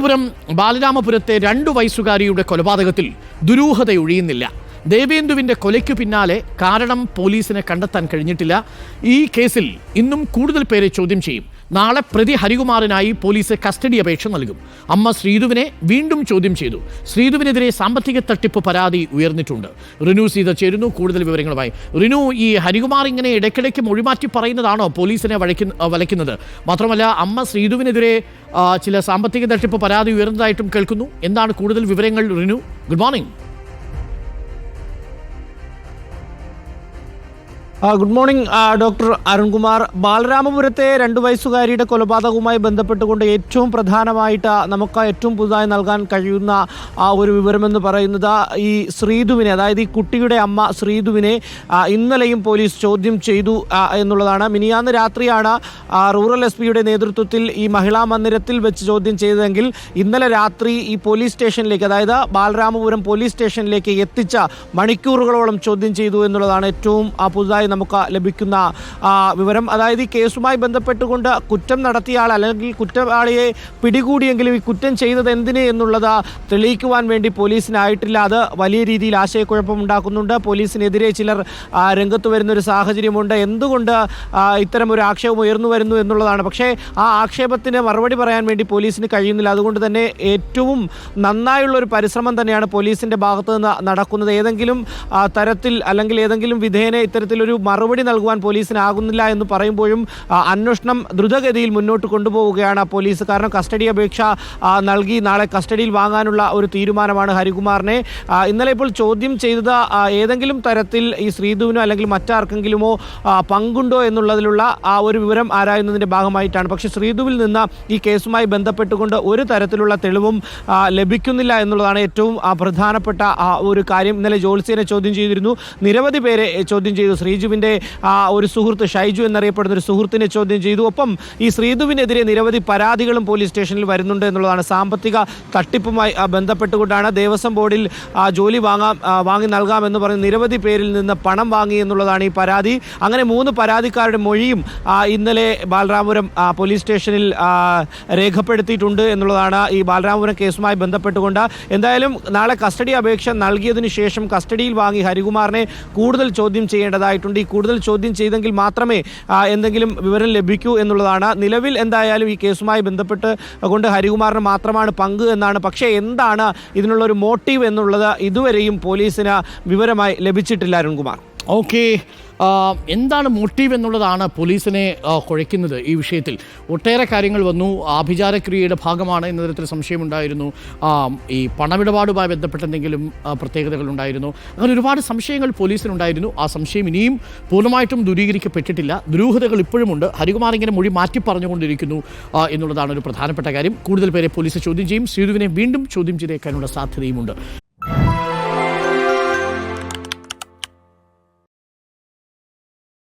തിരുവനന്തപുരം ബാലരാമപുരത്തെ രണ്ടു വയസ്സുകാരിയുടെ കൊലപാതകത്തിൽ ദുരൂഹതയൊഴിയുന്നില്ല. ദേവേന്ദുവിന്റെ കൊലയ്ക്കു പിന്നാലെ കാരണം പോലീസിനെ കണ്ടെത്താൻ കഴിഞ്ഞിട്ടില്ല. ഈ കേസിൽ ഇന്നും കൂടുതൽ പേരെ ചോദ്യം ചെയ്യും. നാളെ പ്രതി ഹരികുമാറിനായി പോലീസ് കസ്റ്റഡി അപേക്ഷ നൽകും. അമ്മ ശ്രീധുവിനെ വീണ്ടും ചോദ്യം ചെയ്തു. ശ്രീധുവിനെതിരെ സാമ്പത്തിക തട്ടിപ്പ് പരാതി ഉയർന്നിട്ടുണ്ട്. റിനു സീത ചേരുന്നു. കൂടുതൽ വിവരങ്ങളുമായി. റിനു ഈ ഹരികുമാർ ഇങ്ങനെ ഇടയ്ക്കിടയ്ക്ക് മൊഴിമാറ്റി പറയുന്നതാണോ? പോലീസിനെ വഴയ്ക്കുന്ന വലയ്ക്കുന്നത്. മാത്രമല്ല അമ്മ ശ്രീധുവിനെതിരെ ചില സാമ്പത്തിക തട്ടിപ്പ് പരാതി ഉയർന്നതായിട്ടും കേൾക്കുന്നു. എന്താണ് കൂടുതൽ വിവരങ്ങൾ Rinu? Good morning. Good morning doctor Arunkumar. ബാലരാമപുരത്തെ രണ്ടു വയസ്സുകാരിയുടെ കൊലപാതകവുമായി ബന്ധപ്പെട്ടുകൊണ്ട് ഏറ്റവും പ്രധാനമായിട്ട് നമുക്ക് ഏറ്റവും പുതുതായി നൽകാൻ കഴിയുന്ന ഒരു വിവരമെന്ന് പറയുന്നത് ഈ ശ്രീധുവിനെ അതായത് ഈ കുട്ടിയുടെ അമ്മ ശ്രീധുവിനെ ഇന്നലെയും പോലീസ് ചോദ്യം ചെയ്തു എന്നുള്ളതാണ്. മിനിയാന്ന് രാത്രിയാണ് റൂറൽ എസ് പിയുടെ നേതൃത്വത്തിൽ ഈ മഹിളാ മന്ദിരത്തിൽ വെച്ച് ചോദ്യം ചെയ്തതെങ്കിൽ ഇന്നലെ രാത്രി ഈ പോലീസ് സ്റ്റേഷനിലേക്ക് അതായത് ബാലരാമപുരം പോലീസ് സ്റ്റേഷനിലേക്ക് എത്തിച്ച മണിക്കൂറുകളോളം ചോദ്യം ചെയ്തു എന്നുള്ളതാണ് ഏറ്റവും പുതുതായി നമുക്ക് ലഭിക്കുന്ന വിവരം. അതായത് ഈ കേസുമായി ബന്ധപ്പെട്ടുകൊണ്ട് കുറ്റം നടത്തിയ ആൾ അല്ലെങ്കിൽ കുറ്റവാളിയെ പിടികൂടിയെങ്കിലും ഈ കുറ്റം ചെയ്തത് എന്തിന് എന്നുള്ളത് തെളിയിക്കുവാൻ വേണ്ടി പോലീസിനായിട്ടില്ല. അത് വലിയ രീതിയിൽ ആശയക്കുഴപ്പമുണ്ടാക്കുന്നുണ്ട് പോലീസിനെതിരെ ചിലർ രംഗത്ത് വരുന്ന ഒരു സാഹചര്യമുണ്ട്. എന്തുകൊണ്ട് ഇത്തരം ഒരു ആക്ഷേപം ഉയർന്നു വരുന്നു എന്നുള്ളതാണ്. പക്ഷേ ആ ആക്ഷേപത്തിന് മറുപടി പറയാൻ വേണ്ടി പോലീസിന് കഴിയുന്നില്ല. അതുകൊണ്ട് തന്നെ ഏറ്റവും നന്നായുള്ള ഒരു പരിശ്രമം തന്നെയാണ് പോലീസിന്റെ ഭാഗത്ത് നിന്ന് നടക്കുന്നത്. ഏതെങ്കിലും തരത്തിൽ അല്ലെങ്കിൽ ഏതെങ്കിലും വിധേയനെ ഇത്തരത്തിലൊരു മറുപടി നൽകുവാൻ പോലീസിനാകുന്നില്ല എന്ന് പറയുമ്പോഴും അന്വേഷണം ദ്രുതഗതിയിൽ മുന്നോട്ട് കൊണ്ടുപോവുകയാണ് പോലീസ്. കാരണം കസ്റ്റഡി അപേക്ഷ നൽകി നാളെ കസ്റ്റഡിയിൽ വാങ്ങാനുള്ള ഒരു തീരുമാനമാണ് ഹരികുമാറിനെ. ഇന്നലെ ഇപ്പോൾ ചോദ്യം ചെയ്തത് ഏതെങ്കിലും തരത്തിൽ ഈ ശ്രീധുവിനോ അല്ലെങ്കിൽ മറ്റാർക്കെങ്കിലുമോ പങ്കുണ്ടോ എന്നുള്ളതിലുള്ള ആ ഒരു വിവരം ആരായുന്നതിന്റെ ഭാഗമായിട്ടാണ്. പക്ഷേ ശ്രീധുവിൽ നിന്ന് ഈ കേസുമായി ബന്ധപ്പെട്ടുകൊണ്ട് ഒരു തരത്തിലുള്ള തെളിവും ലഭിക്കുന്നില്ല എന്നുള്ളതാണ് ഏറ്റവും പ്രധാനപ്പെട്ട ഒരു കാര്യം. ഇന്നലെ ജോത്സ്യനെ ചോദ്യം ചെയ്തിരുന്നു. നിരവധി പേരെ ചോദ്യം ചെയ്തു ശ്രീജുവിന്റെ ആ, ഒരു സുഹൃത്ത് ഷൈജു എന്നറിയപ്പെടുന്ന ഒരു സുഹൃത്തിനെ ചോദ്യം ചെയ്തു. ഒപ്പം ഈ ശ്രീധുവിനെതിരെ നിരവധി പരാതികളും പോലീസ് സ്റ്റേഷനിൽ വരുന്നുണ്ട് എന്നുള്ളതാണ് സാമ്പത്തിക തട്ടിപ്പുമായി ബന്ധപ്പെട്ടുകൊണ്ടാണ് ദേവസ്വം ബോർഡിൽ ജോലി വാങ്ങാം വാങ്ങി നൽകാമെന്ന് പറഞ്ഞ് നിരവധി പേരിൽ നിന്ന് പണം വാങ്ങി എന്നുള്ളതാണ് ഈ പരാതി. അങ്ങനെ മൂന്ന് പരാതിക്കാരുടെ മൊഴിയും ഇന്നലെ ബാലരാമപുരം പോലീസ് സ്റ്റേഷനിൽ രേഖപ്പെടുത്തിയിട്ടുണ്ട് എന്നുള്ളതാണ് ഈ ബാലരാമപുരം കേസുമായി ബന്ധപ്പെട്ടുകൊണ്ട്. എന്തായാലും നാളെ കസ്റ്റഡി അപേക്ഷ നൽകിയതിനു ശേഷം കസ്റ്റഡിയിൽ വാങ്ങി ഹരികുമാറിനെ കൂടുതൽ ചോദ്യം ചെയ്യേണ്ടതായിട്ടുണ്ട്. ഈ കൂടുതൽ ചോദ്യം ചെയ്തെങ്കിൽ മാത്രമേ എന്തെങ്കിലും വിവരം ലഭിക്കൂ എന്നുള്ളതാണ്. നിലവിൽ എന്തായാലും ഈ കേസുമായി ബന്ധപ്പെട്ട് കൊണ്ട് ഹരികുമാറിന് മാത്രമാണ് പങ്ക് എന്നാണ്. പക്ഷേ എന്താണ് ഇതിനുള്ള ഒരു മോട്ടീവ് എന്നുള്ളത് ഇതുവരെയും പോലീസിന് വിവരമായി ലഭിച്ചിട്ടില്ല അരുൺകുമാർ. ഓക്കെ എന്താണ് മോട്ടീവ് എന്നുള്ളതാണ് പോലീസിനെ കുഴയ്ക്കുന്നത് ഈ വിഷയത്തിൽ. ഒട്ടേറെ കാര്യങ്ങൾ വന്നു. ആഭിചാരക്രിയയുടെ ഭാഗമാണ് എന്ന തരത്തിൽ സംശയമുണ്ടായിരുന്നു. ഈ പണമിടപാടുമായി ബന്ധപ്പെട്ട എന്തെങ്കിലും പ്രത്യേകതകൾ ഉണ്ടായിരുന്നു. അങ്ങനെ ഒരുപാട് സംശയങ്ങൾ പോലീസിനുണ്ടായിരുന്നു. ആ സംശയം ഇനിയും പൂർണമായിട്ടും ദൂരീകരിക്കപ്പെട്ടിട്ടില്ല. ദുരൂഹതകൾ ഇപ്പോഴുമുണ്ട്. ഹരികുമാർ ഇങ്ങനെ മൊഴി മാറ്റി പറഞ്ഞുകൊണ്ടിരിക്കുന്നു എന്നുള്ളതാണ് ഒരു പ്രധാനപ്പെട്ട കാര്യം. കൂടുതൽ പേരെ പോലീസ് ചോദ്യം ചെയ്യും. സീതുവിനെ വീണ്ടും ചോദ്യം ചെയ്തേക്കാനുള്ള സാധ്യതയുമുണ്ട്.